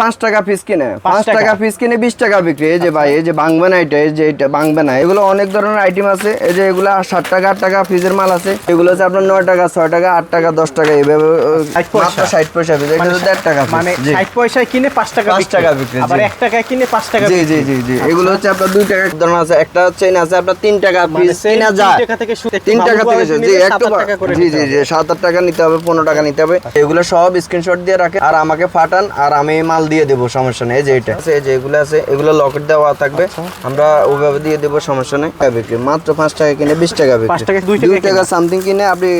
পাঁচ টাকা পিস কিনে পাঁচ টাকা। টাকা পিস কিনে বিশ টাকা বিক্রি। এই যে ভাই এই যে বাংবে না এটা এই যে এটা বাংবে না এগুলো অনেক ধরনের আইটেম আছে। এই যে এগুলো ষাট টাকা আট টাকা পিসের মাল আছে। এগুলো হচ্ছে আপনার নয় টাকা ছয় টাকা আট টাকা দশ টাকা এইভাবে ষাট পয়সা। পিস এটা হচ্ছে দেড় টাকা মানে ষাট পয়সায় কিনে পাঁচ টাকা পাঁচ টাকা বিক্রি, আবার এক টাকায় কিনে পাঁচ টাকা জি জি জি জি। এগুলো হচ্ছে আপনার দুই টাকা ধরুন আছে। একটা চেন আছে আপনার তিন টাকা মানে পিস same কেনা তিন টাকা থেকে শুরু- তিন টাকা থেকে। জি একটু টাকা করে জি জি জি সাত আট টাকা নিতে হবে পনেরো টাকা নিতে হবে। এগুলো সব স্ক্রিনশট দিয়ে রাখে। আর আমাকে পাঠান আর আমি মাল দিয়ে দেবো সমস্যা নেই যে এটা। আছে এই যে এগুলো আছে এগুলো লকেট দেওয়া থাকবে। আচ্ছা। আমরা ওইভাবে দিয়ে দেবো সমস্যা নেই। বিক্রি। মাত্র পাঁচ টাকা কিনে বিশ টাকা বিক্রি। দুই টাকা সামথিং কিনে। আপনি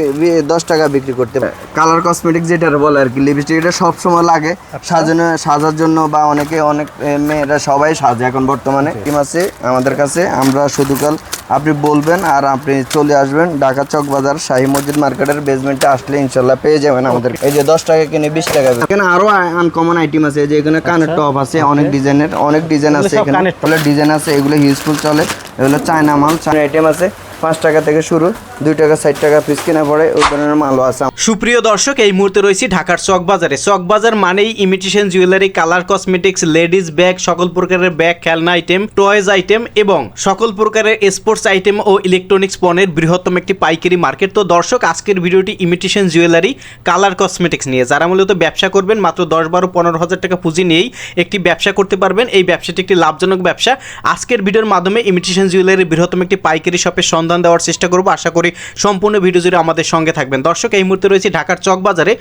দশ টাকা বিক্রি করতে পারেন। কালার কসমেটিক যেটা বলে আর কি লিপস্টিক এটা সব সময় লাগে। আচ্ছা। সাজানো সাজার জন্য বা অনেকে অনেক মেয়েরা সবাই সাজে এখন বর্তমানে। টিম আছে আমাদের কাছে। আমরা শুধু কাল আপনি বলবেন আর আপনি চলে আসবেন ঢাকা চক বাজার শাহী মসজিদ মার্কেটের বেসমেন্টে আসলে ইনশাল্লাহ পেয়ে যাবেন আমাদের। এই যে দশ টাকা কিনে বিশ টাকা এখানে আরও আনকমন আইটেম আছে যে এখানে কানের টপ আছে অনেক ডিজাইনের অনেক ডিজাইন আছে এখানে। ডিজাইন আছে এগুলো ইউজফুল চলে। এগুলো চায়না মাল চায়না আইটেম আছে। পাঁচ টাকা থেকে শুরু। দুই টাকা, ষাট টাকা পিস কিনা পড়ে, ওই ধরনের মালও আছে সুপ্রিয় দর্শক, এই মুহূর্তে রয়েছি ঢাকার চক বাজারে চক বাজার মানেই imitation jewellery colour cosmetics ladies bag সকল প্রকারের ব্যাগ খেলনা আইটেম টয়েজ আইটেম এবং সকল প্রকারের স্পোর্টস আইটেম ও ইলেকট্রনিক্স পণ্যের বৃহত্তম একটি পাইকারি মার্কেট তো দর্শক, আজকের ভিডিওটি ইমিটেশন জুয়েলারি কালার কসমেটিক্স নিয়ে। যারা মূলত ব্যবসা করবেন, মাত্র দশ, বারো, পনেরো হাজার টাকা পুঁজি নিয়েই একটি ব্যবসা করতে পারবেন। এই ব্যবসাটি একটি লাভজনক ব্যবসা। আজকের ভিডিওর মাধ্যমে ইমিটেশন জুয়েলারি বৃহত্তম একটি পাইকারি শপের সন্ধান দেওয়ার চেষ্টা করব। আশা করি সম্পূর্ণ ভিডিও জুড়ে আমাদের সঙ্গে থাকবেন। দর্শক, এই মুহূর্তে রয়েছে ঢাকার চকবাজারে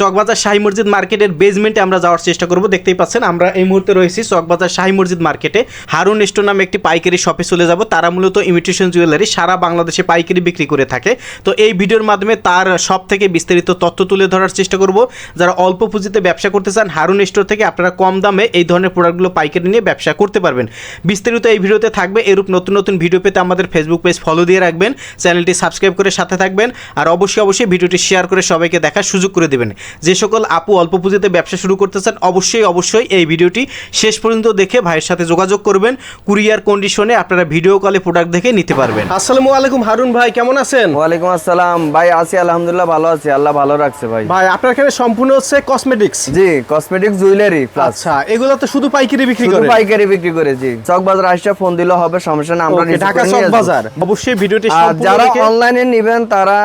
চকবাজার শাহী মসজিদ মার্কেটের বেসমেন্টে আমরা যাওয়ার চেষ্টা করব। দেখতেই পাচ্ছেন, আমরা এই মুহূর্তে রয়েছি চকবাজার শাহী মসজিদ মার্কেটে। হারুন স্টোর নামে একটি পাইকারি শপে চলে যাব। তারা মূলত ইমিটেশন জুয়েলারি সারা বাংলাদেশে পাইকারি বিক্রি করে থাকে। তো এই ভিডিওর মাধ্যমে তার সব থেকে বিস্তারিত তথ্য তুলে ধরার চেষ্টা করব। যারা অল্প পুঁজিতে ব্যবসা করতে চান, হারুন স্টোর থেকে আপনারা কম দামে এই ধরনের প্রোডাক্টগুলো পাইকারি নিয়ে ব্যবসা করতে পারবেন। বিস্তারিত এই ভিডিওতে থাকবে, এরূপ নতুন নতুন ভিডিও পেতে আমাদের ফেসবুক পেজ ফলো দিয়ে রাখবেন। চ্যানেলটি সাবস্ক্রাইব করে সাথে থাকবেন আর অবশ্যই অবশ্যই ভিডিওটি শেয়ার করে সবাইকে দেখার সুযোগ করে দেবেন। যে সকল আপু অল্প পুঁজিতে ব্যবসা শুরু করতে চান অবশ্যই অবশ্যই এই ভিডিওটি শেষ পর্যন্ত দেখে ভাইয়ের সাথে যোগাযোগ করবেন। কুরিয়ার কন্ডিশনে আপনারা ভিডিও কলে প্রোডাক্ট দেখে নিতে পারবেন। আসসালামু আলাইকুম হারুন ভাই কেমন আছেন? ওয়ালাইকুম আসসালাম। ভাই আছি আলহামদুলিল্লাহ ভালো আছি। আল্লাহ ভালো রাখছে ভাই। ভাই আপনার এখানে সম্পূর্ণ হচ্ছে কসমেটিক্স জি কসমেটিক জুয়েলারি প্লাস আচ্ছা এগুলো তো শুধু পাইকারি বিক্রি করে? পাইকারি বিক্রি করে জি। চক বাজার আসছে ফোন দিলে হবে সমস্যা না আমরা ঢাকা চক বাজার অবশ্যই ভিডিওটি সম্পূর্ণ যারা দেখে অনলাইনে নেবেন তারা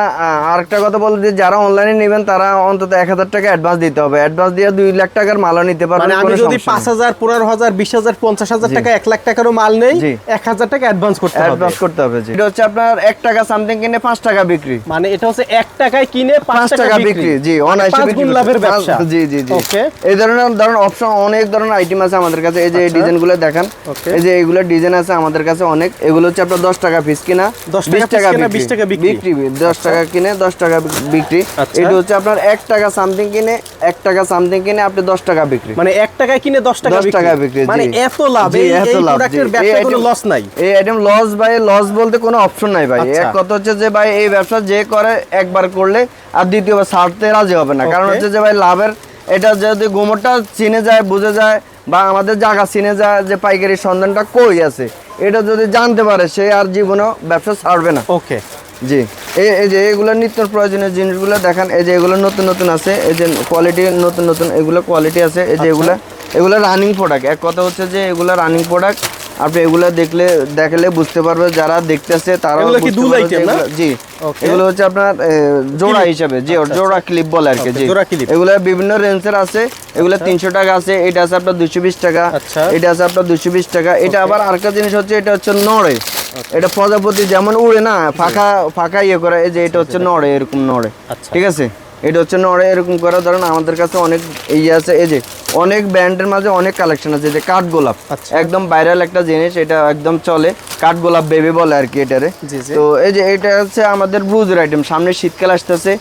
আরেকটা কথা বলতে যে যারা অনলাইনে নেবেন তারা অন্তত এক হাজার টাকা অ্যাডভান্স দিতে হবে। অ্যাডভান্স দিয়ে দুই লাখ টাকার মালও নিতে পারবেন মানে আমি যদি পাঁচ। হাজার পনেরো হাজার বিশ হাজার পঞ্চাশ হাজার টাকা এক লাখ টাকারও মাল নেই। এক হাজার টাকা অ্যাডভান্স করতে হবে। অ্যাডভান্স করতে হবে জি। এটা হচ্ছে আপনার এক টাকা সামথিং কিনে পাঁচ টাকা বিক্রি। মানে এটা হচ্ছে এক টাকায় কিনে পাঁচ টাকা বিক্রি। জি অনায়াসে পাঁচ বিক্রি লাভের ব্যবসা। জি জি জি। ওকে এই ধরনের ধরুন অপশন অনেক ধরনের আইটেম আছে আমাদের কাছে। এই যে এই আচ্ছা। ডিজাইনগুলো দেখেন এই যে এগুলো ডিজাইন আছে আমাদের কাছে অনেক। এগুলো হচ্ছে আপনার দশ টাকা পিস কিনা 10 টাকা বিশ টাকা কিনা, বিক্রি। 20 টাকা বিক্রি। দশ টাকা কিনে দশ টাকা বিক্রি। আচ্ছা। এটা হচ্ছে আপনার এক টাকা সামথিং কিনে এক টাকা সামথিং কিনে আপনি দশ টাকা বিক্রি। মানে এক টাকায় কিনে দশ টাকা 10 টাকা বিক্রি, মানে এত লাভ এই এত লাভ, প্রোডাক্টের ব্যবসায় কোনো লস নাই? এই আইটেম লস ভাই লস বলতে কোনো অপশন নাই ভাই। আচ্ছা। এক কথা হচ্ছে যে ভাই এই ব্যবসা যে করে একবার করলে আর দ্বিতীয়বার ছাড়তে রাজি হবে না। কারণ হচ্ছে যে ভাই লাভের এটা যদি গোমরটা চিনে যায় বুঝে যায় বা আমাদের জায়গা চিনে যায় যে পাইকারি সন্ধানটা কই আছে এটা যদি জানতে পারে সে আর জীবনেও ব্যবসা ছাড়বে না। ওকে জি। এই এই যে এগুলো নিত্য প্রয়োজনীয় জিনিসগুলো দেখেন এই যে এগুলো নতুন নতুন আছে এই যে কোয়ালিটি নতুন নতুন এগুলো কোয়ালিটি আছে এই যে এগুলো এগুলো রানিং প্রোডাক্ট এক কথা হচ্ছে যে এগুলো রানিং প্রোডাক্ট আপনি এগুলো দেখলে দেখলে বুঝতে পারবে যারা দেখতেছে তারা এগুলো কি দুল item না? জি. এগুলো হচ্ছে আপনার জোড়া হিসাবে জি আচ্ছা, জোড়া ক্লিপ বলে আর কি জি। এগুলো বিভিন্ন রেঞ্জের আছে এগুলো তিনশো টাকা আছে এটা আছে আপনার দুশো বিশ টাকা আচ্ছা। এটা আছে আপনার দুশো বিশ টাকা এটা আবার আরেকটা জিনিস হচ্ছে এটা হচ্ছে নড়ে। এটা প্রজাপতি যেমন উড়ে না ফাঁকা ফাঁকা ইয়ে করে এই যে এটা হচ্ছে নড়ে এরকম নড়ে। আচ্ছা। ঠিক আছে? এটা হচ্ছে নড়ে এরকম করে। ধরেন আমাদের কাছে অনেক ইয়ে আছে এই যে অনেক ব্র্যান্ডের মাঝে অনেক কালেকশন আছে যে কাঠ গোলাপ। আচ্ছা। একদম ভাইরাল একটা জিনিস এটা একদম চলে। কাঠ গোলাপ বেবি বলে আর কি এটারে। তো এই যে এটা হচ্ছে আমাদের ব্রুজের আইটেম সামনে শীতকাল আসতেছে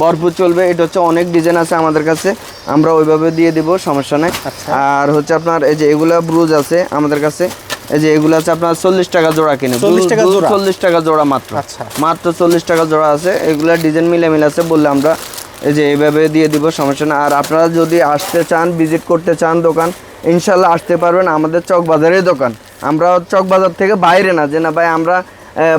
ভরপুর চলবে। এটা হচ্ছে অনেক ডিজাইন আছে আমাদের কাছে। আমরা ওইভাবে দিয়ে দিব সমস্যা নাই। আচ্ছা। আর হচ্ছে আপনার এই যে এগুলা ব্রুজ আছে আমাদের কাছে। এই যে এগুলো আছে আপনার চল্লিশ টাকা জোড়া কিনে। 40 টাকা জোড়া? চল্লিশ টাকা জোড়া মাত্র। আচ্ছা। মাত্র চল্লিশ টাকা জোড়া আছে। এগুলা ডিজাইন মিলে মিলে আছে বললে আমরা এই যে এইভাবে দিয়ে দিব সমস্যা না। আর আপনারা যদি আসতে চান ভিজিট করতে চান দোকান ইনশাল্লাহ আসতে পারবেন আমাদের চক বাজারের দোকান। আমরা চক বাজার থেকে বাইরে না যে না ভাই আমরা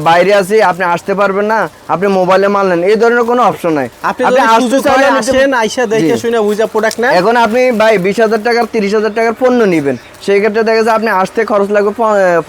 বাইরে আছি আপনি আসতে পারবেন না আপনি মোবাইলে মাল নেন। এই ধরনের কোনো অপশন নাই। আপনি আসতে সুযোগ চাইলে আসেন আইসা দেখে শুনে বুঝা প্রোডাক্ট নেন। এখন আপনি ভাই বিশ হাজার টাকার তিরিশ হাজার টাকার পণ্য নিবেন। সেই ক্ষেত্রে দেখা যাচ্ছে আপনি আসতে খরচ লাগবে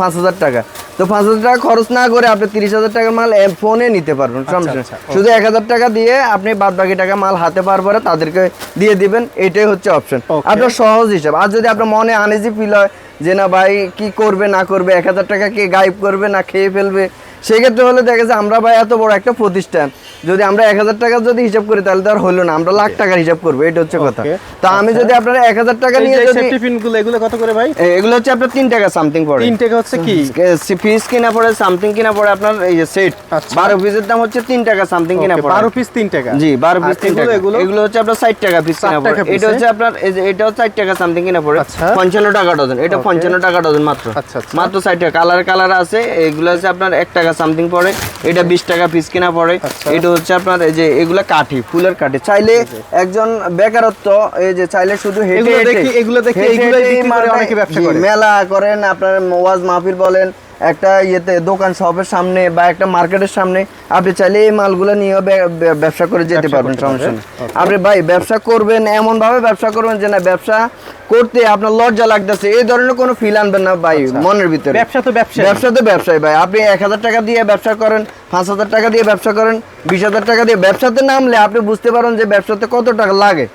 পাঁচ হাজার টাকা। তো পাঁচ হাজার টাকা খরচ না করে আপনি তিরিশ হাজার টাকার মাল ফোনে নিতে পারবেন নেই। আচ্ছা, শুধু এক হাজার টাকা দিয়ে আপনি বাদ বাকি টাকা মাল হাতে পার পরে তাদেরকে দিয়ে দিবেন এটাই হচ্ছে অপশন আপনার সহজ হিসাব। আর যদি আপনার মনে আনেজি ফিল হয় যে না ভাই কি করবে না করবে এক হাজার টাকা কে গাইব করবে না খেয়ে ফেলবে সেক্ষেত্রে হলে দেখা যাচ্ছে আমরা ভাই এত বড় একটা প্রতিষ্ঠান। যদি আমরা এক হাজার টাকা যদি হিসাব করি তাহলে তো আর হলো না। আমরা লাখ টাকার হিসাব করব এটা হচ্ছে কথা. তো আমি যদি আপনারা এক হাজার টাকা নিয়ে যদি সেফটি পিনগুলো এগুলো কত করে ভাই? এগুলো হচ্ছে আপনার তিন টাকা সামথিং পড়ে। তিন টাকা হচ্ছে কি? পিস কিনা পড়ে সামথিং কিনা পড়ে আপনার এই যে সেট আচ্ছা। বারো পিসের দাম হচ্ছে তিন টাকা সামথিং কিনা পড়ে। বারো পিস তিন টাকা। জি বারো পিস তিন টাকা। এগুলো? হচ্ছে আপনার ষাট টাকা পিস কিনা পড়ে। এটা হচ্ছে আপনার এই যে এটাও ষাট টাকা সামথিং কিনা পড়ে। আচ্ছা। পঞ্চান্ন টাকা ডজন এটা পঞ্চান্ন টাকা ডজন মাত্র। আচ্ছা, আচ্ছা। মাত্র ষাট টাকা। কালার কালার আছে। এগুলো হচ্ছে আপনার এক টাকা সামথিং পড়ে এটা বিশ টাকা পিস কিনা পড়ে আচ্ছা। এটা হচ্ছে আপনার এই যে এগুলা কাঠি ফুলের কাঠি চাইলে একজন বেকারত্ব এই যে চাইলে শুধু হেঁটে এগুলো দেখি-। মেলা করেন আপনার ওয়াজ মাহফিল বলেন একটা ইয়েতে দোকান শপের সামনে বা একটা মার্কেটের সামনে আপনি চাইলে এই মালগুলো নিয়ে ব্যবসা করে যেতে পারবেন সমস্যা নেই। আপনি ভাই ব্যবসা করবেন এমন ভাবে ব্যবসা করবেন যে না ব্যবসা করতে আপনার লজ্জা লাগতেছে। এই ধরনের কোনো ফিল আনবেন না ভাই মনের ভিতরে। ব্যবসা তো ব্যবসা ব্যবসা তো ব্যবসায় ভাই। আপনি এক হাজার টাকা দিয়ে ব্যবসা করেন পাঁচ হাজার টাকা দিয়ে ব্যবসা করেন বিশ হাজার টাকা দিয়ে ব্যবসাতে নামলে আপনি বুঝতে পারেন যে ব্যবসাতে কত টাকা লাগে।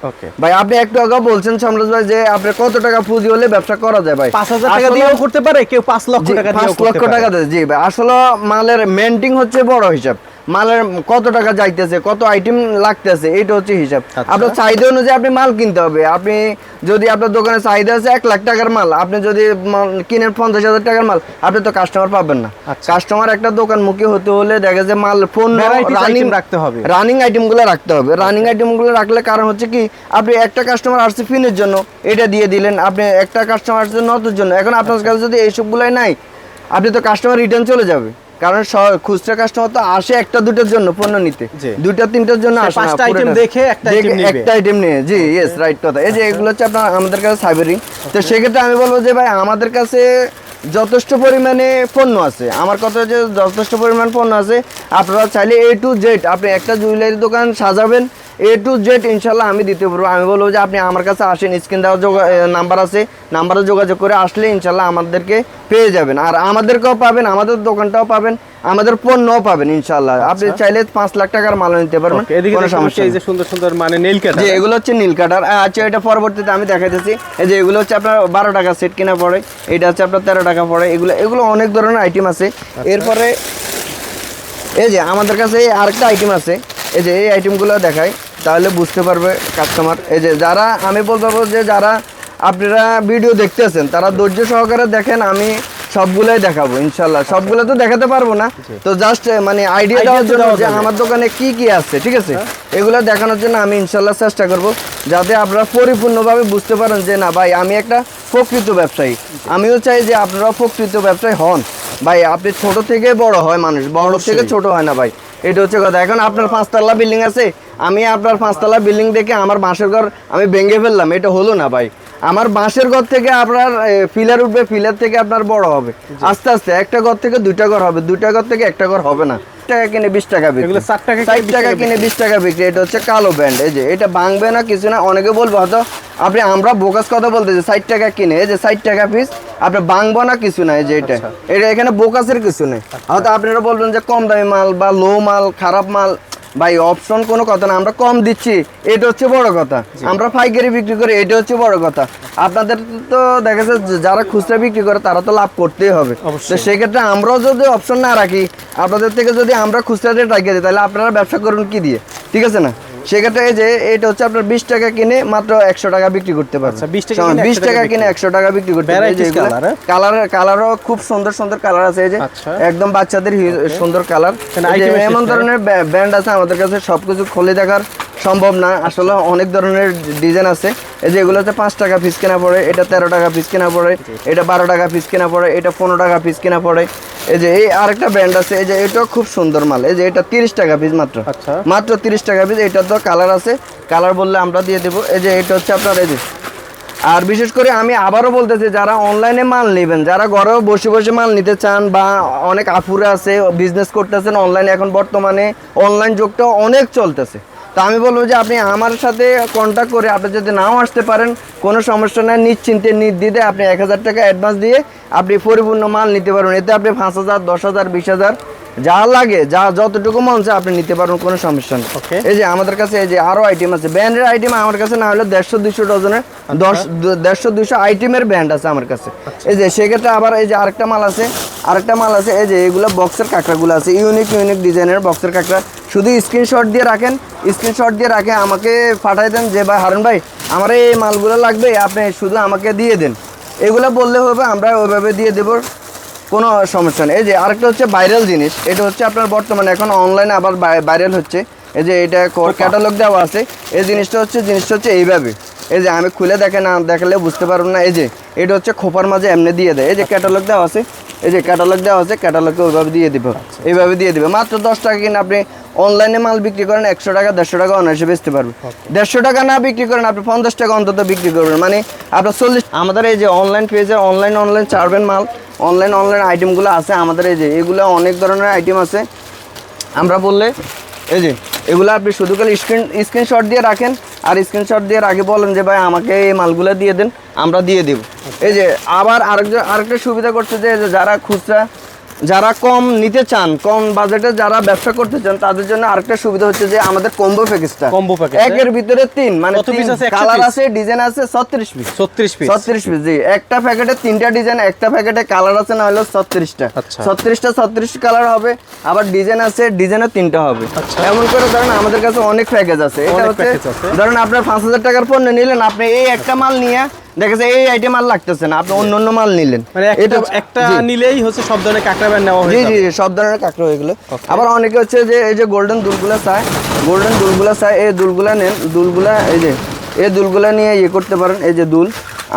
ভাই আপনি একটু আগে বলছেন সম্রাজ ভাই যে আপনি কত টাকা পুঁজি হলে ব্যবসা করা যায় ভাই। পাঁচ হাজার টাকা দিয়েও করতে পারে কেউ পাঁচ লক্ষ টাকা পাঁচ দিয়েও লক্ষ টাকা দেয়, জি আসলে মালের মেন্টিং হচ্ছে বড় হিসাব। মালের কত টাকা যাইতেছে কত আইটেম লাগতেছে এটা হচ্ছে হিসাব। আচ্ছা। আপনার চাহিদা অনুযায়ী আপনি মাল কিনতে হবে। আপনি যদি আপনার দোকানে চাহিদা আছে এক লাখ টাকার মাল আপনি যদি কিনেন পঞ্চাশ হাজার টাকার মাল আপনি তো কাস্টমার পাবেন না। আচ্ছা। কাস্টমার একটা দোকান মুখী হতে হলে দেখা যায় মাল ফোন item রাখতে হবে। রানিং আইটেমগুলো রাখতে হবে। রানিং আইটেমগুলো রাখলে কারণ হচ্ছে কি আপনি একটা কাস্টমার আসছে ফিনের জন্য এটা দিয়ে দিলেন। আপনি একটা কাস্টমার আসছে নতুন জন্য। এখন আপনার কাছে যদি এইসবগুলোই নাই আপনি তো কাস্টমার রিটার্ন চলে যাবে। কারণ খুচরা কাস্টমার তো আসে একটা দুটোর জন্য পণ্য নিতে। দুইটা তিনটার জন্য আসে পাঁচটা পুরোটা। দেখে একটা দেখে নিবে। একটা আইটেম নিয়ে। জি ইয়েস রাইট কথা। এই যে এগুলো হচ্ছে আপনার আমাদের কাছে সাইবারিং তো সেক্ষেত্রে আমি বলব যে ভাই আমাদের কাছে যথেষ্ট পরিমাণে পণ্য আছে। আমার কথা হচ্ছে যথেষ্ট পরিমাণ পণ্য আছে। আপনারা চাইলে এ টু জেড আপনি একটা জুয়েলারি দোকান সাজাবেন। এ টু জেড ইনশাল্লাহ আমি দিতে পারব। আমি বলব যে আপনি আমার কাছে আসেন স্ক্রিন দেওয়ার নাম্বার আছে। নাম্বারে যোগাযোগ করে আসলে ইনশাল্লাহ আমাদেরকে পেয়ে যাবেন। আর আমাদেরকেও পাবেন আমাদের দোকানটাও পাবেন আমাদের পণ্যও পাবেন ইনশাল্লাহ আপনি চাইলে পাঁচ লাখ টাকার মাল নিতে পারবেন কোনো সমস্যা এই যে সুন্দর সুন্দর মানে নেল কাটার। যে এগুলো হচ্ছে নীল কাটার। আচ্ছা এটা পরবর্তীতে আমি দেখাইতেছি। এই যে এগুলো হচ্ছে আপনার বারো টাকা সেট কিনা পড়ে এটা হচ্ছে আপনার তেরো টাকা পড়ে। এগুলো এগুলো অনেক ধরনের আইটেম আছে। এরপরে এই যে আমাদের কাছে আরেকটা আইটেম আছে। এই যে এই আইটেমগুলো দেখাই। তাহলে বুঝতে পারবে কাস্টমার এই যে যারা আমি বলতে পারব যে যারা আপনারা ভিডিও দেখতেছেন তারা ধৈর্য সহকারে দেখেন আমি সবগুলাই দেখাবো ইনশাল্লাহ। সবগুলো তো দেখাতে পারব না। তো জাস্ট মানে আইডিয়া দেওয়ার জন্য যে আমার দোকানে কি কি আছে ঠিক আছে? এগুলো দেখানোর জন্য আমি ইনশাল্লাহ চেষ্টা করব যাতে আপনারা পরিপূর্ণভাবে বুঝতে পারেন যে না ভাই আমি একটা প্রকৃত ব্যবসায়ী। আমিও চাই যে আপনারা প্রকৃত ব্যবসায়ী হন। ভাই আপনি ছোট থেকে বড় হয় মানুষ বড় থেকে ছোট হয় না ভাই। এটা হচ্ছে কথা। এখন আপনার পাঁচতলা বিল্ডিং আছে আমি আপনার পাঁচতলা বিল্ডিং দেখে আমার বাঁশের ঘর আমি ভেঙে ফেললাম এটা হলো না ভাই। আমার বাঁশের ঘর থেকে আপনার ফিলার উঠবে ফিলার থেকে আপনার বড় হবে। আস্তে আস্তে একটা ঘর থেকে দুইটা ঘর হবে দুইটা ঘর থেকে একটা ঘর হবে না। টাকা কিনে বিশ টাকা বিক্রি। এগুলো ষাট টাকা ষাট টাকা কিনে বিশ টাকা বিক্রি এটা হচ্ছে কালো ব্যান্ড এই যে এটা ভাঙবে না কিছু না অনেকে বলব হয়তো আপনি আমরা বোকাস কথা বলতেছি ষাট টাকা কিনে এই যে ষাট টাকা পিস আপনি না কিছু না এই যে এটা। আচ্ছা। এটা এখানে বোকাসের কিছু নেই। হয়তো আপনারা বলবেন যে কম দামি মাল বা লো মাল খারাপ মাল ভাই অপশন কোনো কথা না আমরা কম দিচ্ছি। এটা হচ্ছে বড় কথা। আমরা পাইকারি বিক্রি করি এটা হচ্ছে বড় কথা। আপনাদের তো দেখা যাচ্ছে যারা খুচরা বিক্রি করে তারা তো লাভ করতেই হবে। তো সেক্ষেত্রে আমরাও যদি অপশন না রাখি আপনাদের থেকে যদি আমরা খুচরা রেট রাখিয়ে দিই তাহলে আপনারা ব্যবসা করুন কি দিয়ে? ঠিক আছে না? সেক্ষেত্রে এই যে এটা হচ্ছে আপনার বিশ টাকা কিনে মাত্র একশো টাকা বিক্রি করতে পারবেন। আচ্ছা, 20 টাকা কিনে বিশ টাকা কিনে একশো টাকা বিক্রি করতে colour, হ্যাঁ? কালার কালারও খুব সুন্দর সুন্দর কালার আছে। এই যে আচ্ছা। একদম বাচ্চাদের সুন্দর কালার। এমন ধরনের ব্র্যান্ড আছে আমাদের কাছে সবকিছু খুলে দেখার সম্ভব না। আসলে অনেক ধরনের ডিজাইন আছে। এই যে এগুলোতে পাঁচ টাকা পিস কেনা পড়ে এটা তেরো টাকা পিস কেনা পড়ে এটা বারো টাকা পিস কেনা পড়ে এটা পনেরো টাকা পিস কেনা পড়ে। এই যে এই আরেকটা ব্র্যান্ড আছে এই যে এটাও খুব সুন্দর মাল এই যে এটা তিরিশ টাকা পিস মাত্র। আচ্ছা। মাত্র তিরিশ টাকা পিস এটা তো কালার আছে কালার বললে আমরা দিয়ে দেবো। এই যে এটা হচ্ছে আপনার এই যে। আর বিশেষ করে আমি আবারও বলতেছি যারা অনলাইনে মাল নেবেন যারা ঘরেও বসে বসে মাল নিতে চান বা অনেক আপুরা আছে বিজনেস করতেছেন অনলাইনে এখন বর্তমানে অনলাইন যুগটা অনেক চলতেছে। তা আমি বলব যে আপনি আমার সাথে কন্ট্যাক্ট করে আপনি যদি নাও আসতে পারেন কোনো সমস্যা নেই নিশ্চিন্তে নির্দিতে আপনি এক হাজার টাকা অ্যাডভান্স দিয়ে আপনি পরিপূর্ণ মাল নিতে পারবেন। এতে আপনি পাঁচ হাজার দশ হাজার বিশ হাজার যা লাগে যা যতটুকু মন চায় আপনি নিতে পারবেন কোনো সমস্যা নেই. এই যে আমাদের কাছে এই যে আরও আইটেম আছে ব্যান্ডের আইটেম আমার কাছে না হলে দেড়শো দুশো ডজনের দশ দু- দেড়শো দুশো আইটেমের ব্যান্ড আছে আমার কাছে। এই যে সেক্ষেত্রে আবার এই যে আরেকটা মাল আছে আরেকটা মাল আছে এই যে এগুলো বক্সের কাঁকড়াগুলো আছে ইউনিক ইউনিক ডিজাইনের বক্সের কাঁকড়া। শুধু স্ক্রিনশট দিয়ে রাখেন স্ক্রিনশট দিয়ে রাখে আমাকে পাঠাই দেন যে ভাই হারুন ভাই আমার এই মালগুলো লাগবে আপনি শুধু আমাকে দিয়ে দেন। এগুলো বললে হবে আমরা ওইভাবে দিয়ে দেবো কোনো সমস্যা নেই। এই যে আরেকটা হচ্ছে ভাইরাল জিনিস এটা হচ্ছে আপনার বর্তমানে এখন অনলাইনে আবার ভাইরাল হচ্ছে। এই যে এটা ক্যাটালগ দেওয়া আছে। এই জিনিসটা হচ্ছে জিনিসটা হচ্ছে এইভাবে। এই যে আমি খুলে দেখে না দেখালে বুঝতে পারব না। এই যে এটা হচ্ছে খোপার মাঝে এমনি দিয়ে দেয়। এই যে ক্যাটালগ দেওয়া আছে এই যে ক্যাটালগ দেওয়া আছে ক্যাটালগকে ওইভাবে দিয়ে দিবে। এইভাবে দিয়ে দিবে। মাত্র দশ টাকা কিনে আপনি অনলাইনে মাল বিক্রি করেন একশো টাকা দেড়শো টাকা অনায়াসে বেচতে পারবেন। দেড়শো টাকা না বিক্রি করেন আপনি পঞ্চাশ টাকা অন্তত বিক্রি করবেন। মানে আপনার চল্লিশ আমাদের এই যে অনলাইন পেজে অনলাইন অনলাইন চারবেন মাল অনলাইন অনলাইন আইটেমগুলো আছে আমাদের এই যে এগুলো অনেক ধরনের আইটেম আছে। আমরা বললে এই যে এগুলো আপনি শুধু খালি স্ক্রিন স্ক্রিনশট দিয়ে রাখেন আর স্ক্রিনশট দিয়ে আগে বলেন যে ভাই আমাকে এই মালগুলো দিয়ে দেন আমরা দিয়ে দেব। এই যে আবার আরেকজন আরেকটা সুবিধা করছে যে যারা খুচরা যারা কম নিতে চান কম বাজেটে যারা ব্যবসা করতে চান তাদের জন্য আরেকটা সুবিধা হচ্ছে যে আমাদের কম্বো প্যাকেজটা Combo package, একের ভিতরে তিন মানে? কালার আছে? ডিজাইন আছে ছত্রিশ পিস ছত্রিশ পিস ছত্রিশ পিস জি। একটা প্যাকেটে তিনটা ডিজাইন একটা প্যাকেটে কালার আছে না হলো ছত্রিশটা। আচ্ছা। ছত্রিশটা ছত্রিশ কালার হবে আবার ডিজাইন আছে ডিজাইনও তিনটা হবে। আচ্ছা। এমন করে ধরেন আমাদের কাছে অনেক প্যাকেজ আছে। এটা হচ্ছে। ধরেন আপনার পাঁচ হাজার টাকার পণ্য নিলেন আপনি এই একটা মাল নিয়ে দেখেছে এই আইটেম মাল লাগতেছে না। আপনি অন্য অন্য মাল নিলেন। মানে একটা একটা নিলেই হচ্ছে সব ধরনের কাঁকড়া ব্যান্ড নেওয়া জি হয়ে জি সব ধরনের কাঁকড়া হয়ে গেলো। আবার অনেকে হচ্ছে যে এই যে গোল্ডেন দুলগুলা চায় গোল্ডেন দুলগুলা চায় এই দুলগুলা নেন দুলগুলা এই যে এই দুলগুলা নিয়ে ইয়ে করতে পারেন এই যে দুল।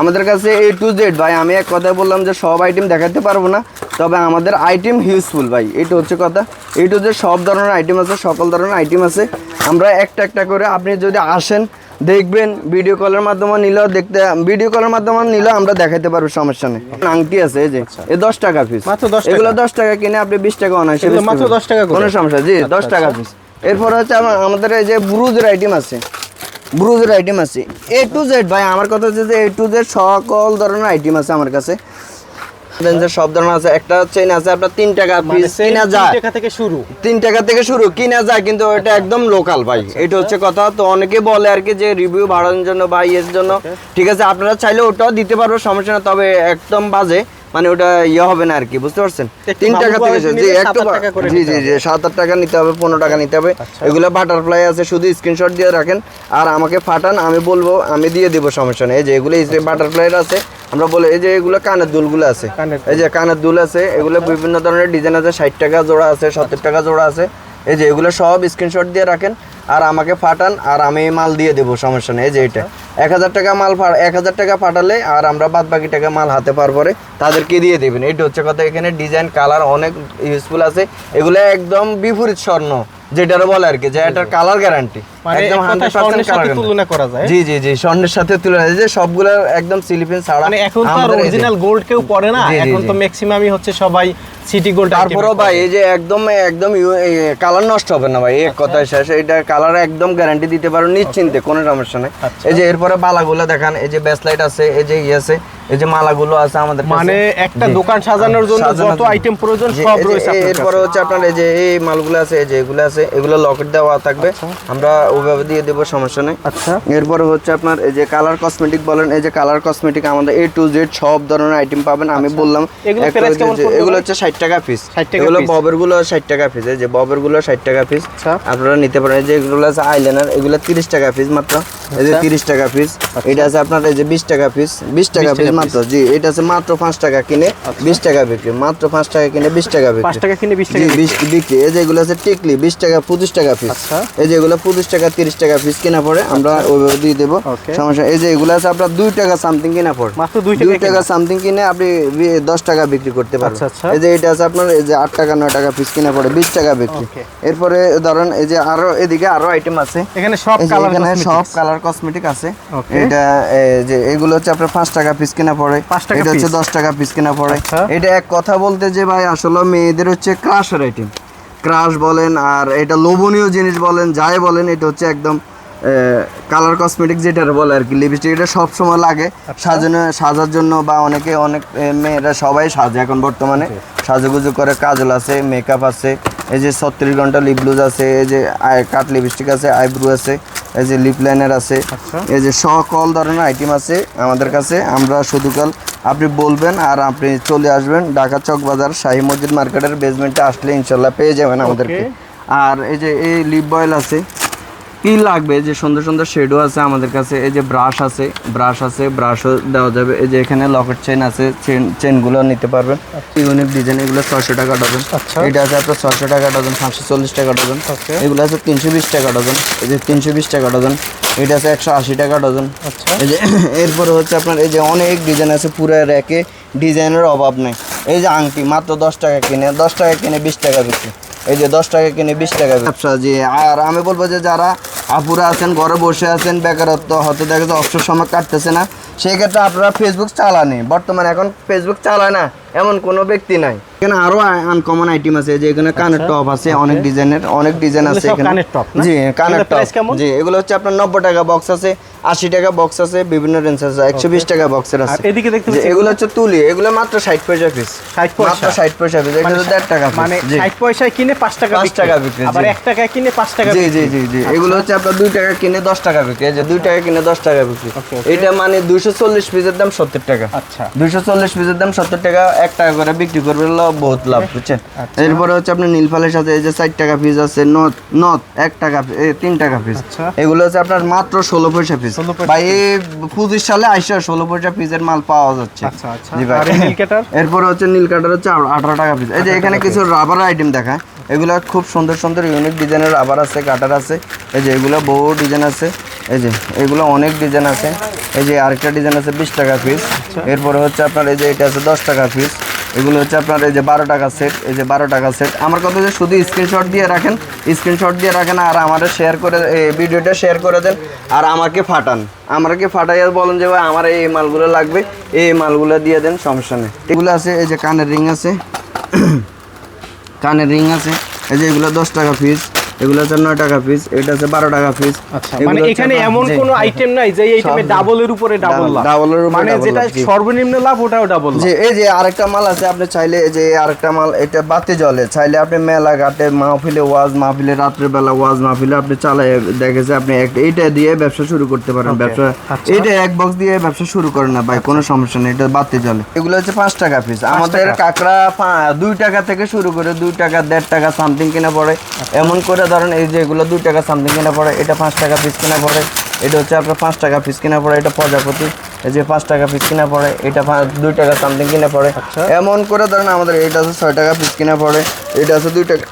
আমাদের কাছে এ টু জেড ভাই আমি এক কথা বললাম যে সব আইটেম দেখাতে পারব না তবে আমাদের আইটেম হিউজফুল ভাই এটা হচ্ছে কথা। এই টু যে সব ধরনের আইটেম আছে সকল ধরনের আইটেম আছে। আমরা একটা একটা করে আপনি যদি আসেন দেখবেন ভিডিও কলের মাধ্যমে নিলেও দেখতে ভিডিও কলের মাধ্যমে নিলেও আমরা দেখাতে পারব সমস্যা নেই আংটি আছে এই যে এই দশ টাকা পিস মাত্র 10 টাকা? এগুলো দশ টাকা কিনে আপনি বিশ টাকা অনায়াসে মাত্র। 10 টাকা? কোনো সমস্যা জি দশ আচ্ছা, টাকা আচ্ছা। পিস এরপর হচ্ছে আমাদের এই যে ব্রুজের আইটেম আছে ব্রুজের আইটেম আছে এ টু জেড ভাই আমার কথা হচ্ছে যে এ টু জেড সকল ধরনের আইটেম আছে আমার কাছে রেঞ্জের সব ধরনের আছে। একটা চেইন আছে আপনার তিন টাকা পিস কিনা যায় টাকা থেকে শুরু। তিন টাকা থেকে শুরু কিনা যায় কিন্তু এটা একদম লোকাল ভাই। এটা হচ্ছে কথা তো অনেকে বলে আর কি যে রিভিউ বাড়ানোর জন্য বা ইয়ের জন্য। ঠিক আছে আপনারা চাইলে ওটাও দিতে পারব সমস্যা না তবে একদম বাজে। মানে ওটা ইয়ে হবে না আর কি বুঝতে পারছেন? তিন টাকা থেকে জি একটু জি জি জি সাত আট টাকা নিতে হবে পনেরো টাকা নিতে হবে। আচ্ছা। এগুলো বাটারফ্লাই আছে শুধু স্ক্রিনশট দিয়ে রাখেন। আর আমাকে ফাটান আমি বলব আমি দিয়ে দেবো সমস্যা নেই। এই যে এগুলো বাটারফ্লাইয়ের আছে আমরা বলে এই যে এগুলো কানের দুলগুলো আছে। এই যে কানের দুল আছে এগুলো বিভিন্ন ধরনের ডিজাইন আছে ষাট টাকা জোড়া আছে সত্তর টাকা জোড়া আছে। এই যে এগুলো সব স্ক্রিনশট দিয়ে রাখেন। আর আমাকে পাঠান আর আমি মাল দিয়ে দেবো সমস্যা নেই যে এটা। এক হাজার টাকা মাল এক হাজার টাকা পাঠালে আর আমরা বাদ বাকি টাকা মাল হাতে পার পরে তাদেরকে দিয়ে দেবেন। এটা হচ্ছে কথা এখানে ডিজাইন কালার অনেক ইউজফুল আছে। এগুলো একদম বিপরীত স্বর্ণ যেটার বলে আর কি যে এটার কালার গ্যারান্টি মানে এক কথায় স্বর্ণের তুলনা করা যায়। জি জি জি স্বর্ণের সাথে তুলনা যে সবগুলো একদম সিলিপিন ছাড়া মানে এখন তো অরিজিনাল গোল্ড কেউ পরে না। এখন তো ম্যাক্সিমামই হচ্ছে সবাই সিটি গোল্ড তারপরেও ভাই এই যে একদম একদম কালার নষ্ট হবে না ভাই এক। কথায় শেষ। এটা কালার একদম গ্যারান্টি দিতে পারো নিশ্চিন্তে কোনো সমস্যা নেই আচ্ছা। এই যে এরপরে বালাগুলো দেখান এই যে ব্যাসলাইট আছে এই যে ইয়ে আছে এই যে মালাগুলো আছে আমাদের মানে একটা দোকান সাজানোর জন্য যত আইটেম প্রয়োজন সব রয়েছে এরপরে হচ্ছে আপনার এই যে এই মালগুলো আছে এই যে এগুলো আছে এগুলো লকেট দেওয়া থাকবে আমরা ওইভাবে দিয়ে দেবো সমস্যা নেই আচ্ছা এরপরে হচ্ছে আপনার এই যে কালার কসমেটিক বলেন এই যে কালার কসমেটিক আমাদের এ টু জেড সব ধরনের আইটেম পাবেন আমি বললাম আচ্ছা। এগুলো হচ্ছে ষাট টাকা পিস 60 টাকা এগুলো ববেরগুলো ষাট টাকা পিস এই যে ববেরগুলো ষাট টাকা পিস আচ্ছা। আপনারা নিতে পারেন যে এগুলো আছে আইলাইনার এগুলো তিরিশ টাকা পিস মাত্র। এই যে আচ্ছা। তিরিশ টাকা পিস এটা আছে আপনার এই যে বিশ টাকা পিস বিশ টাকা পিস মাত্র জি এটা আছে মাত্র পাঁচ টাকা কিনে বিশ টাকা বিক্রি মাত্র পাঁচ টাকা কিনে বিশ টাকা বিক্রি। টাকা কিনে বিশ টাকা বিক্রি। এই যে এগুলো আছে টিকলি বিশ টাকা পঁচিশ টাকা পিস আচ্ছা। এই যে এগুলো পঁচিশ টাকা তিরিশ টাকা পিস কেনা পড়ে আমরা ওইভাবে দিয়ে দেবো সমস্যা এই যে এগুলো আছে আপনার দুই টাকা সামথিং কিনা পড়ে। দুই টাকা সামথিং কিনে। আপনি দশ টাকা বিক্রি করতে পারবেন। আচ্ছা, আচ্ছা। এই যে এটা এটা আছে আপনার এই যে আট টাকা নয় টাকা পিস কিনা পড়ে বিশ টাকা বিক্রি। এরপরে ধরেন এই যে আরও এদিকে আরও আইটেম আছে। এখানে সব কালার এখানে সব কালার কসমেটিক আছে। এটা যে এগুলো হচ্ছে আপনার পাঁচ টাকা পিস কিনা পড়ে। এটা হচ্ছে দশ টাকা পিস কিনা পড়ে। আচ্ছা। এটা এক কথা বলতে যে ভাই আসলে মেয়েদের হচ্ছে ক্রাশের আইটেম ক্রাশ বলেন আর এটা লোভনীয় জিনিস বলেন যাই বলেন এটা হচ্ছে একদম কালার কসমেটিক যেটা বলে আর কি লিপস্টিক এটা সব সময় লাগে। আচ্ছা। সাজানো সাজার জন্য বা অনেকে অনেক মেয়েরা সবাই সাজে এখন বর্তমানে। সাজুগুজু করে কাজল আছে মেকআপ আছে এই যে ছত্রিশ ঘণ্টা লিপ ব্লুজ আছে এই যে আই- কাট লিপস্টিক আছে আইব্রু আছে এই যে লিপ লাইনার আছে আচ্ছা। এই যে সকল ধরনের আইটেম আছে আমাদের কাছে। আমরা শুধু কাল আপনি বলবেন আর আপনি চলে আসবেন ঢাকা চক বাজার শাহী মসজিদ মার্কেটের বেসমেন্টে আসলে ইনশাল্লাহ পেয়ে যাবেন আমাদেরকে। আর এই যে এই লিপ বয়েল আছে কি লাগবে? যে সুন্দর সুন্দর শেডও আছে আমাদের কাছে। এই যে ব্রাশ আছে ব্রাশ আছে ব্রাশও দেওয়া যাবে। এই যে এখানে লকেট চেন আছে চেন চেনগুলো নিতে পারবেন। ইউনিক ডিজাইন এগুলো ছশো টাকা ডজন আচ্ছা। এটা আছে আপনার ছশো টাকা ডজন পাঁচশো চল্লিশ টাকা ডজন. এগুলো আছে তিনশো বিশ টাকা ডজন এই যে তিনশো বিশ টাকা ডজন এটা আছে একশো আশি টাকা ডজন আচ্ছা। এই যে এরপরে হচ্ছে আপনার এই যে অনেক ডিজাইন আছে পুরো র্যাকে ডিজাইনের অভাব নেই। এই যে আংটি মাত্র দশ টাকা কিনে দশ টাকা কিনে বিশ টাকা বিক্রি। এই যে দশ টাকা কিনে বিশ টাকা ব্যবসা যে আর আমি বলব যে যারা আপুরা আছেন, ঘরে বসে আছেন, বেকারত্ব হতে দেখা যায় অবসর সময় কাটতেছে না, সেই ক্ষেত্রে আপনারা ফেসবুক চালানি। বর্তমানে এখন ফেসবুক চালায় না। এমন কোনো ব্যক্তি নাই। এখানে আরও আনকমন আইটেম আছে যে এখানে কানের টপ আছে অনেক ডিজাইনের অনেক ডিজাইন আছে এখানে। কানের top জি কানের টপ জি এগুলো হচ্ছে আপনার নব্বই টাকা বক্স আছে আশি টাকা বক্স আছে বিভিন্ন রেঞ্জ আছে একশো বিশ টাকা বক্সের আছে। এদিকে দেখতে এগুলো হচ্ছে তুলি এগুলো মাত্র ষাট পয়সা পিস 60 পয়সা? মাত্র ষাট পয়সা পিস এটা হচ্ছে দেড় টাকা মানে জি। ষাট পয়সায় কিনে পাঁচ টাকা পাঁচ টাকা বিক্রি, আবার। এক টাকায় কিনে পাঁচ টাকা জি। জি জি জি। এগুলো হচ্ছে আপনার দুই টাকা কিনে দশ টাকা বিক্রি এই যে দুই টাকা কিনে দশ টাকা বিক্রি. এটা মানে দুইশো চল্লিশ পিসের দাম সত্তর টাকা। আচ্ছা। দুইশো চল্লিশ পিসের দাম সত্তর টাকা এক টাকা করে বিক্রি করবে লাভ বহুত লাভ বুঝছেন? আচ্ছা। এরপরে হচ্ছে আপনার নীলফালের সাথে এই যে ষাট টাকা পিস আছে নথ নথ এক টাকা তিন টাকা পিস আচ্ছা। এগুলো হচ্ছে আপনার মাত্র ষোলো পয়সা পিস 16 ভাই এই পঁচিশ সালে আইসা ষোলো পয়সা পিসের মাল পাওয়া যাচ্ছে। আচ্ছা আচ্ছা। জি ভাই। আর নীল কাটার? এরপরে হচ্ছে নীল কাটার হচ্ছে আঠারো টাকা পিস এই যে এখানে কিছু রাবার আইটেম দেখায় এগুলো খুব সুন্দর সুন্দর ইউনিক ডিজাইনের রাবার আছে কাটার আছে। এই যে এগুলো বহু ডিজাইন আছে। এই যে এগুলো অনেক ডিজাইন আছে। এই যে আরেকটা ডিজাইন আছে বিশ টাকা পিস এরপরে হচ্ছে আপনার এই যে এটা আছে দশ টাকা পিস এগুলো হচ্ছে আপনার এই যে বারো টাকা সেট এই যে বারো টাকা সেট আমার কথা যে শুধু স্ক্রিনশট দিয়ে রাখেন স্ক্রিনশট দিয়ে রাখেন আর আমাদের শেয়ার করে এই ভিডিওটা শেয়ার করে দেন আর আমাকে ফাটান। আমাকে ফাটাইয়া বলেন যে ভাই আমার এই মালগুলো লাগবে এই মালগুলো দিয়ে দেন সমস্যা নেই। এগুলো আছে এই যে কানের রিং আছে। কানের রিং আছে। এই যে এগুলো দশ টাকা পিস এগুলো হচ্ছে নয় টাকা পিস এটা হচ্ছে বারো টাকা পিস আচ্ছা মানে এখানে এমন কোনো আইটেম নাই যে আইটেমে ডাবলের উপরে ডাবল লাভ। double উপরে মানে যেটা সর্বনিম্ন লাভ ওটাও ডাবল যে এই যে আরেকটা মাল আছে আপনি চাইলে যে আরেকটা মাল এটা বাতি জলে চাইলে আপনি মেলা ঘাটে মাহফিলে ওয়াজ মাহফিলে রাত্রের বেলা ওয়াজ মাহফিলে আপনি চালাই দেখেছে আপনি এইটা দিয়ে ব্যবসা শুরু করতে পারেন। ব্যবসা আচ্ছা। এটা এক বক্স দিয়ে ব্যবসা শুরু করেন না ভাই কোনো সমস্যা নেই এটা বাতি জলে এগুলো হচ্ছে পাঁচ টাকা পিস আমাদের। কাঁকড়া দুই টাকা থেকে শুরু করে দুই টাকা দেড় টাকা সামথিং কিনা পড়ে। এমন করে ধরেন এই যে এগুলো দুই টাকা সামথিং কিনা পড়ে এটা পাঁচ টাকা পিস কিনা পড়ে এটা হচ্ছে আপনার পাঁচ টাকা পিস কিনা পড়ে এটা প্রজাপতি এই যে পাঁচ টাকা পিস কিনা পড়ে এটা দুই টাকা সামথিং কিনা পড়ে। আচ্ছা। এমন করে ধরেন আমাদের এটা আছে ছয় টাকা পিস কিনা পড়ে এটা আছে দুই টাকা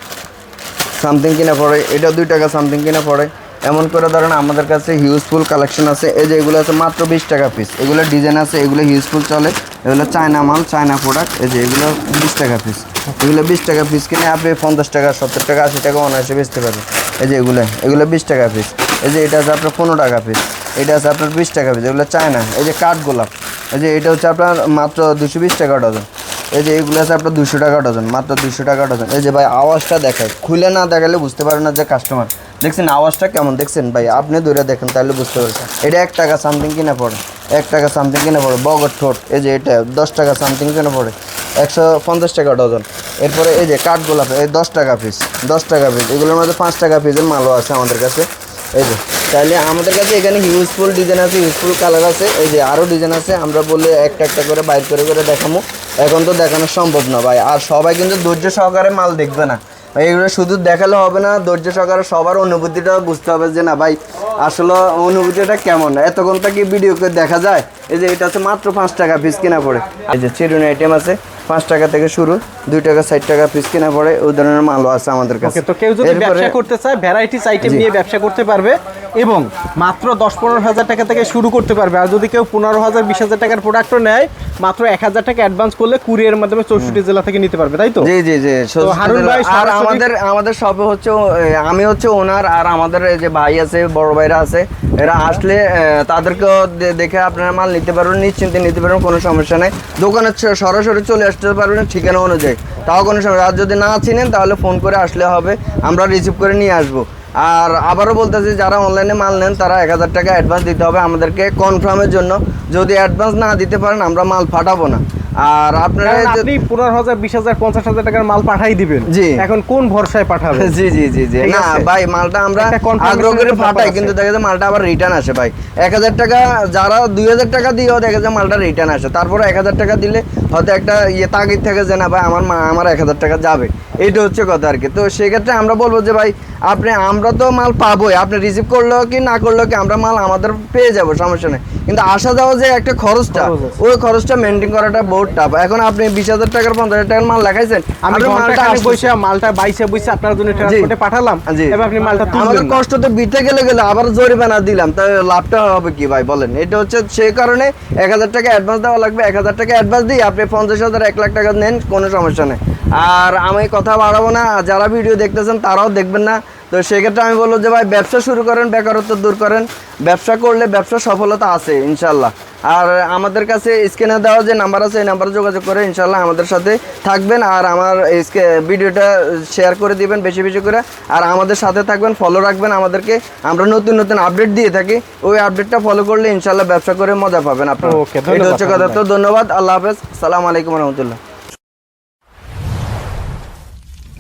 সামথিং কিনা পড়ে এটা দুই টাকা সামথিং কিনা পড়ে। এমন করে ধরেন আমাদের কাছে হিউজফুল কালেকশন আছে এই যে এগুলো আছে মাত্র বিশ টাকা পিস এগুলো ডিজাইন আছে এগুলো হিউজফুল চলে এগুলো চায়না মাল চায়না প্রোডাক্ট এই যে এগুলো বিশ টাকা পিস এগুলো বিশ টাকা পিস কিনে আপনি পঞ্চাশ টাকা, সত্তর টাকা, আশি টাকা অনায়াসে বেচতে পারেন এই যে এগুলো এগুলো বিশ টাকা পিস এই যে এটা আছে আপনার পনেরো টাকা পিস এটা আছে আপনার বিশ টাকা পিস এগুলো চায় না এই যে কাঠ গোলাপ। এই যে এটা হচ্ছে আপনার মাত্র দুশো বিশ টাকা ডজন। এই যে এগুলো আছে আপনার দুশো টাকা ডজন, মাত্র দুশো টাকা ডজন। এই যে ভাই, আওয়াজটা দেখায়। খুলে না দেখালে বুঝতে পারে না যে কাস্টমার দেখছেন আওয়াজটা কেমন? দেখছেন ভাই? আপনি দূরে দেখেন, তাহলে বুঝতে পারছেন এটা এক টাকা সামথিং কিনা পড়ে। এক টাকা সামথিং কিনে পড়ে। বগর ঠোঁট। এই যে এটা, দশ টাকা সামথিং কিনা পড়ে। একশো পঞ্চাশ টাকা ডজন। এরপরে এই যে কাঠ গোলাপ, এই দশ টাকা পিস দশ টাকা পিস এগুলোর মধ্যে পাঁচ টাকা পিসের মালও আছে আমাদের কাছে। এই যে, তাহলে আমাদের কাছে এখানে হিউজফুল ডিজাইন আছে হিউজফুল কালার আছে। এই যে আরও ডিজাইন আছে, আমরা বলে একটা একটা করে বাইর করে করে দেখাবো এখন তো দেখানো সম্ভব না ভাই। আর সবাই কিন্তু ধৈর্য সহকারে মাল দেখবে না। এগুলো শুধু দেখালে হবে না, ধৈর্য সহকারে সবার অনুভূতিটা বুঝতে হবে যে না ভাই, আসলে অনুভূতিটা কেমন? এতক্ষণ থেকে ভিডিও দেখা যায়, এই যে এটা হচ্ছে মাত্র পাঁচ টাকা পিস কিনা পড়ে। এই যে চিরুনি আইটেম আছে পাঁচ টাকা থেকে শুরু দুই টাকা ষাট টাকা পিস কিনা পড়ে ওই ধরনের মালও আছে আমাদের কাছে। তো কেউ যদি ব্যবসা করতে চায় ভ্যারাইটিস আইটেম। নিয়ে ব্যবসা করতে পারবে এবং মাত্র দশ পনেরো হাজার টাকা থেকে শুরু করতে পারবে। আর যদি কেউ পনেরো হাজার বিশ হাজার টাকার প্রোডাক্টও নেয় মাত্র এক হাজার টাকা অ্যাডভান্স করলে কুরিয়ার মাধ্যমে চৌষট্টি জেলা থেকে নিতে পারবে তাই তো? জি জি জি। হারুন ভাই আর আমাদের আমাদের শপে হচ্ছে আমি হচ্ছে ওনার আর আমাদের এই যে ভাই আছে বড় ভাইরা আছে এরা আসলে তাদেরকেও দেখে আপনারা মাল নিতে পারবেন নিশ্চিন্তে নিতে পারবেন কোনো সমস্যা নেই। দোকানে সরাসরি চলে আসতে পারবেন ঠিকানা অনুযায়ী। তাও কোনো সময় আর যদি না চিনেন, তাহলে ফোন করে আসলে হবে। আমরা রিসিভ করে নিয়ে আসব। আর আবারও বলতেছি, যারা অনলাইনে মাল নেন, তারা এক হাজার টাকা অ্যাডভান্স দিতে হবে আমাদেরকে কনফার্মের জন্য। যদি অ্যাডভান্স না দিতে পারেন, আমরা মাল ফাটাবো না। আর আপনারা আপনি পনেরো হাজার বিশ হাজার পঞ্চাশ হাজার টাকার মাল পাঠাই দিবেন। জি। এখন কোন ভরসায় পাঠাবেন? জি জি জি জি। না ভাই মালটা আমরা আগ্রহ করে কিন্তু দেখা যায় মালটা আবার রিটার্ন আসে ভাই। এক হাজার টাকা যারা দুই হাজার টাকা দিয়েও দেখা যায় মালটা রিটার্ন আসে। তারপরে এক হাজার টাকা দিলে হয়তো একটা ইয়ে তাগিদ থাকে যে না ভাই আমার মা আমার এক হাজার টাকা যাবে। এইটা হচ্ছে কথা আর কি। তো সেক্ষেত্রে আমরা বলব যে ভাই আপনি আমরা তো মাল পাবোই। আপনি রিসিভ করলেও কি না করলেও কি আমরা মাল আমাদের পেয়ে যাব সমস্যা নেই। কিন্তু আসা যাওয়া যে একটা খরচটা ওই খরচটা মেনটেন করাটা টাফ এখন আপনি বিশ হাজার টাকার পঞ্চাশ টাকার মাল লেখাইছেন আমি মালটা বসে মালটা বাইসে বসে আপনার জন্য ট্রান্সপোর্টে পাঠালাম। এবার আপনি মালটা আমাদের কষ্ট তো বিতে গেলে গেলে আবার জরিমানা দিলাম তাহলে লাভটা হবে কি ভাই বলেন? এটা হচ্ছে সেই কারণে এক হাজার টাকা অ্যাডভান্স দেওয়া লাগবে। এক হাজার টাকা অ্যাডভান্স দিই আপনি পঞ্চাশ হাজার এক লাখ টাকা নেন কোনো সমস্যা নেই। আর আমি কথা বাড়াবো না যারা ভিডিও দেখতেছেন তারাও দেখবেন না। তো সেক্ষেত্রে আমি বলব যে ভাই ব্যবসা শুরু করেন বেকারত্ব দূর করেন। ব্যবসা করলে ব্যবসা সফলতা আছে ইনশাল্লাহ আর আমাদের কাছে স্ক্রিনে দেওয়া যে নাম্বার আছে এই নাম্বারে যোগাযোগ করে ইনশাল্লাহ আমাদের সাথে থাকবেন। আর আমার ভিডিওটা শেয়ার করে দিবেন বেশি বেশি করে। আর আমাদের সাথে থাকবেন ফলো রাখবেন আমাদেরকে। আমরা নতুন নতুন আপডেট দিয়ে থাকি। ওই আপডেটটা ফলো করলে ইনশাল্লাহ ব্যবসা করে মজা পাবেন আপনারা। এটা হচ্ছে কথা। তো ধন্যবাদ আল্লাহ হাফেজ। সালাম আলাইকুম রহমতুল্লাহ।